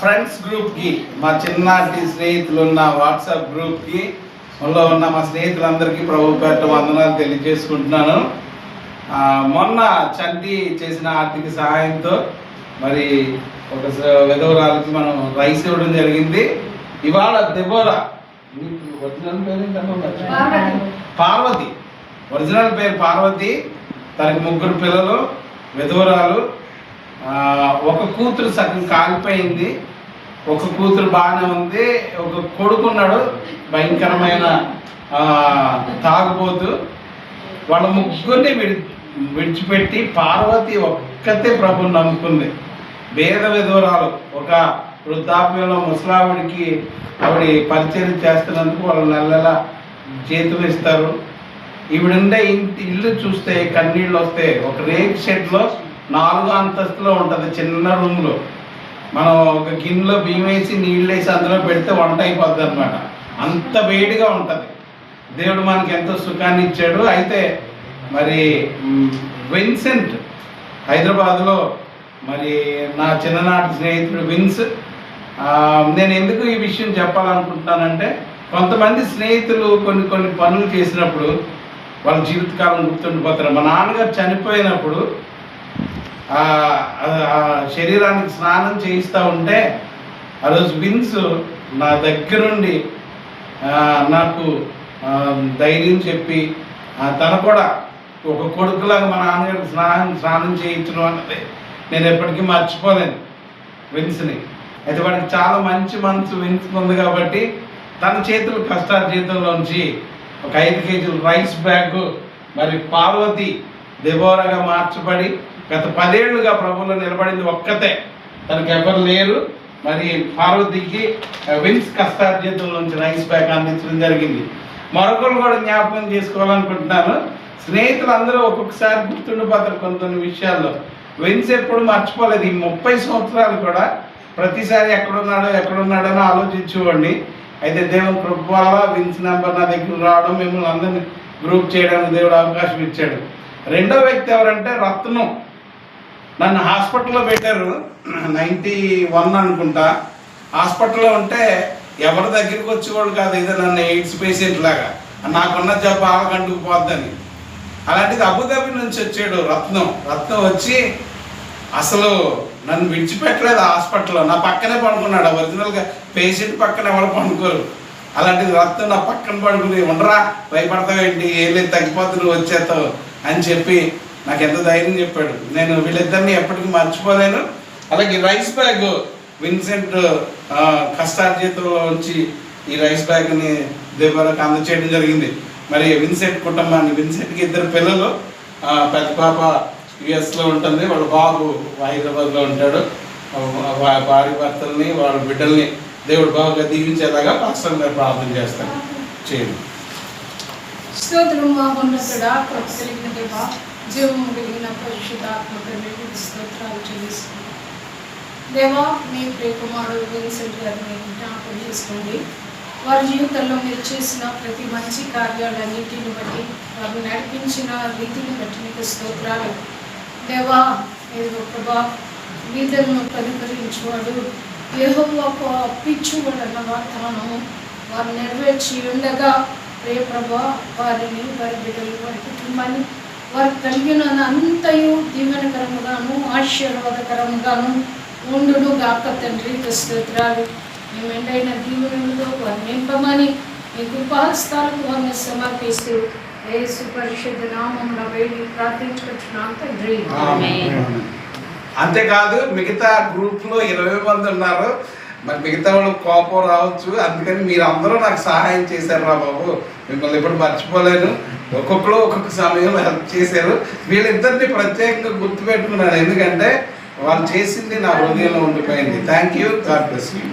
Friends గ్రూప్కి మా చిన్నటి స్నేహితులు ఉన్న వాట్సాప్ గ్రూప్కి మనలో ఉన్న మా స్నేహితులందరికీ ప్రభు పేట వందనాలు తెలియజేసుకుంటున్నాను. మొన్న చంటి చేసిన ఆర్థిక సహాయంతో మరి ఒక విధవరాలకి మనం రైస్ ఇవ్వడం జరిగింది. ఇవాళ దెబోరా ఒరిజినల్ పేరు. పార్వతి. ఒరిజినల్ పేరు పార్వతి. తనకి ముగ్గురు పిల్లలు విధవరాలు. ఒక కూతురు సగం కాలిపోయింది ఒక కూతురు బాగానే ఉంది ఒక కొడుకున్నాడు భయంకరమైన తాగుబోతు. వాళ్ళ ముగ్గురిని విడి విడిచిపెట్టి పార్వతి ఒక్కతే ప్రభుని నమ్ముకుంది. భేద విధవరాలు ఒక వృద్ధాప్యంలో ముసలావిడికి ఆవిడ పరిచయం చేస్తున్నందుకు వాళ్ళు నెల నెల జీతం ఇస్తారు. ఈవిడుండే ఇంటి ఇల్లు చూస్తే కన్నీళ్ళు వస్తే ఒక రేక్ షెడ్లో నాలుగు అంతస్తులో ఉంటుంది చిన్న రూమ్లో. మనం ఒక గిన్నెలో బియ్యం వేసి నీళ్ళు వేసి అందులో పెడితే వంట అయిపోద్ది అనమాట అంత వేడిగా ఉంటుంది. దేవుడు మనకి ఎంతో సుఖాన్ని ఇచ్చాడు. అయితే మరి విన్సెంట్ హైదరాబాద్లో మరి నా చిన్ననాటి స్నేహితుడు విన్స్ నేను ఎందుకు ఈ విషయం చెప్పాలనుకుంటున్నానంటే కొంతమంది స్నేహితులు కొన్ని కొన్ని పనులు చేసినప్పుడు వాళ్ళ జీవితకాలం గుర్తుండిపోతారు. మా నాన్నగారు చనిపోయినప్పుడు శరీరానికి స్నానం చేయిస్తూ ఉంటే ఆ రోజు విన్స్ నా దగ్గరుండి నాకు ధైర్యం చెప్పి తను కూడా ఒక కొడుకులాగా మా నాన్నగారికి స్నానం స్నానం చేయించడం అన్నది నేను ఎప్పటికీ మర్చిపోలేను విన్స్ని. అయితే వాడికి చాలా మంచి మనసు విన్స్ ఉంది కాబట్టి తన చేతులు కష్టార్జితంలోంచి ఒక ఐదు కేజీల రైస్ బ్యాగ్ మరి పార్వతి దెబోరగా మార్చబడి గత పదేళ్ళుగా ప్రభువులో నిలబడింది ఒక్కతే. తనకి ఎవరు లేరు. మరి పార్వతికి విన్స్ కష్టార్జితుల నుంచి రైస్ బ్యాగ్ అందించడం జరిగింది. మరొకరు కూడా జ్ఞాపకం చేసుకోవాలనుకుంటున్నాను. స్నేహితులు అందరూ ఒక్కొక్కసారి గుర్తుండిపోతారు కొన్ని కొన్ని విషయాల్లో. విన్స్ ఎప్పుడు మర్చిపోలేదు. ఈ ముప్పై సంవత్సరాలు కూడా ప్రతిసారి ఎక్కడున్నాడో ఎక్కడున్నాడో అని అయితే దేవుని కృప వల్ల విన్స్ నెంబర్ నా దగ్గర రావడం మిమ్మల్ని అందరినీ గ్రూప్ చేయడానికి దేవుడు అవకాశం ఇచ్చాడు. రెండో వ్యక్తి ఎవరంటే రత్నం. నన్ను హాస్పిటల్లో పెట్టారు. నైంటీ వన్ అనుకుంటా. హాస్పిటల్లో ఉంటే ఎవరి దగ్గరికి వచ్చేవాడు కాదు ఇది నన్ను ఎయిడ్స్ పేషెంట్ లాగా. నాకున్న జబ్బు ఆగంటుకు పోద్దని. అలాంటిది అబుదాబి నుంచి వచ్చాడు రత్నం. రత్నం వచ్చి అసలు నన్ను విడిచిపెట్టలేదు హాస్పిటల్లో. నా పక్కనే పడుకున్నాడు. ఒరిజినల్గా పేషెంట్ పక్కన ఎవరు పడుకోరు. అలాంటిది రక్తం నా పక్కన పడుకుని ఉండరా భయపడతావేంటి? ఏం లేదు తగ్గిపోతుంది నువ్వు వచ్చేస్తావు అని చెప్పి నాకు ఎంత ధైర్యం చెప్పాడు. నేను వీళ్ళిద్దరిని ఎప్పటికీ మర్చిపోలేను. అలాగే రైస్ బ్యాగ్ విన్సెంట్ కష్టార్జితంలో ఉంచి ఈ రైస్ బ్యాగ్ని దేవరకు అందచేయడం జరిగింది. మరి విన్సెంట్ కుటుంబాన్ని విన్సెంట్కి ఇద్దరు పిల్లలు పెద్ద పాప యుఎస్లో ఉంటుంది. వాళ్ళ బాబు హైదరాబాద్లో ఉంటాడు. భార్య భర్తల్ని వాళ్ళ బిడ్డల్ని దేవుడు బాబుగా దీవించేలాగా పాస్టర్ గారు ప్రార్థన చేస్తాను చేయండి. స్తోత్రం మహోన్నతుడా కృప కలిగిన దేవా జీవము కలిగిన పరిశుద్ధాత్మ తండ్రికి స్తోత్రాలు చెల్లిస్తున్నాను దేవా మీ ప్రియకుమారుడు విన్సెంట్ గారిని జ్ఞాపకం చేసుకోండి. వారి జీవితంలో మీరు చేసిన ప్రతి మంచి కార్యాలన్నింటిని బట్టి వారు నడిపించిన రీతిని బట్టి మీకు స్తోత్రాలు. దేవా మీరు ప్రభా వీధులను పరిపరించేవాడు యెహోవాకు అప్పించువాడు అన్న వాగ్దానము వారు నెరవేర్చి ఉండగా ప్రియ ప్రభా వారిని వారి బిడ్డలు వారి కుటుంబాన్ని వారికి కలిగిన అంతయు దీవెనకరముగాను ఆశీర్వాదకరముగాను ఉండును గాక తండ్రి స్తోత్రాలు మీ మెండైన దీవెనలతో వారిని నింపమని మీ కృపాస్తాలకు వారిని సమర్పిస్తూ యేసు పరిశుద్ధ నామమున వేడి ప్రార్థించుకుంటున్నాం తండ్రి. అంతేకాదు మిగతా గ్రూప్లో ఇరవై మంది ఉన్నారు. మరి మిగతా వాళ్ళు కోపం రావచ్చు. అందుకని మీరు అందరూ నాకు సహాయం చేశారు రా బాబు. మిమ్మల్ని ఎప్పుడు మర్చిపోలేను. ఒక్కొక్కరు ఒక్కొక్క సమయంలో హెల్ప్ చేశారు. వీళ్ళిద్దరిని ప్రత్యేకంగా గుర్తుపెట్టుకున్నాను. ఎందుకంటే వాళ్ళు చేసింది నా హృదయంలో ఉండిపోయింది. Thank you God bless you